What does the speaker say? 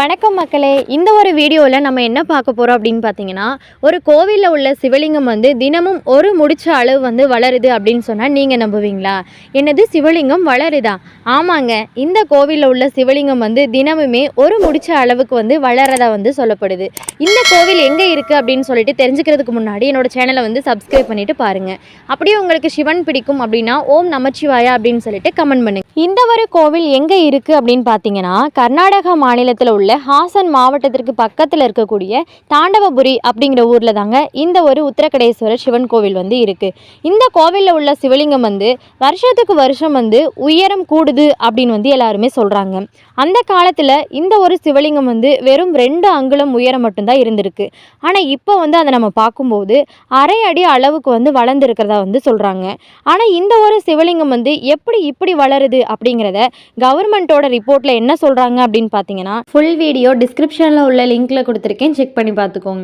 வணக்கம் மக்களே. இந்த ஒரு வீடியோவில் நம்ம என்ன பார்க்க போகிறோம் அப்படின்னு பார்த்தீங்கன்னா ஒரு கோவிலில் உள்ள சிவலிங்கம் வந்து தினமும் ஒரு முடிச்ச அளவு வந்து வளருது அப்படின்னு சொன்னால் நீங்கள் நம்புவீங்களா? என்னது? சிவலிங்கம் வளருதா? ஆமாங்க. இந்த கோவிலில் உள்ள சிவலிங்கம் வந்து தினமுமே ஒரு முடிச்ச அளவுக்கு வந்து வளரதா வந்து சொல்லப்படுது. இந்த கோவில் எங்கே இருக்குது அப்படின்னு சொல்லிட்டு தெரிஞ்சுக்கிறதுக்கு முன்னாடி என்னோடய சேனலை வந்து சப்ஸ்கிரைப் பண்ணிட்டு பாருங்கள் அப்படியே உங்களுக்கு சிவன் பிடிக்கும் அப்படின்னா ஓம் நமச்சிவாயா அப்படின்னு சொல்லிட்டு கமெண்ட் பண்ணுங்கள் இந்த ஒரு கோவில் எங்கே இருக்குது அப்படின்னு பார்த்தீங்கன்னா கர்நாடகா மாநிலத்தில் உள்ள ஹாசன் மாவட்டத்திற்கு பக்கத்தில் இருக்கக்கூடிய தாண்டவபுரி அப்படிங்கிற ஊரில் தாங்க இந்த ஒரு உத்தரகடேஸ்வரர் சிவன் கோவில் வந்து இருக்குது இந்த கோவிலில் உள்ள சிவலிங்கம் வந்து வருஷத்துக்கு வருஷம் வந்து உயரம் கூடுது அப்படின்னு வந்து எல்லாருமே சொல்கிறாங்க அந்த காலத்தில் இந்த ஒரு சிவலிங்கம் வந்து வெறும் ரெண்டு அங்குலம் உயரம் மட்டும்தான் இருந்திருக்கு. ஆனால் இப்போ வந்து அதை நம்ம பார்க்கும்போது அரை அடி அளவுக்கு வந்து வளர்ந்துருக்கிறதா வந்து சொல்கிறாங்க ஆனால் இந்த ஒரு சிவலிங்கம் வந்து எப்படி இப்படி வளருது அப்படிங்கிறத கவர்மெண்ட்டோட ரிப்போர்ட்டில் என்ன சொல்கிறாங்க அப்படின்னு பார்த்தீங்கன்னா ஃபுல் ஃபுல் வீடியோ டிஸ்கிரிப்ஷனில் உள்ள லிங்க்கில் கொடுத்துருக்கேன். செக் பண்ணி பார்த்துக்கோங்க.